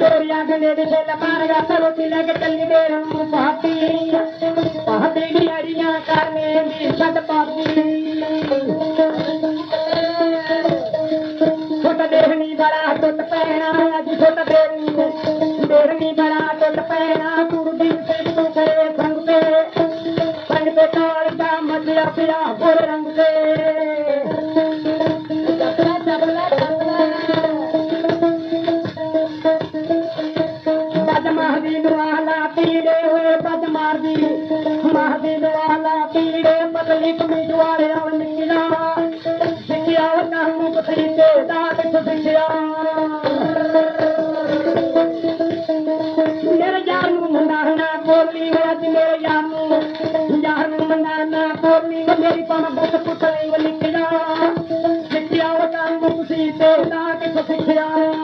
ڊوريا گڏ سٺي بڙا سٽ ڀيڻ اڄ جهٽ ديٽ ديکي بڙا ٽٽ ڀيڻ پيا فل رنگ पीड़े पद मारा पीड़े पदली जामू मनाना कोली वेम जामू मनाना कोनी भई सिखिया वामीते डाक सिखिया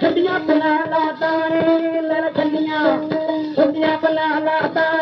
ਛੱਡੀਆਂ ਪਲਾ ਲਾ ਤਾਰੇ ਲੈ ਛੱਡੀਆਂ ਛੱਡੀਆਂ ਪਲਾ ਲਾ ਤਾਰੇ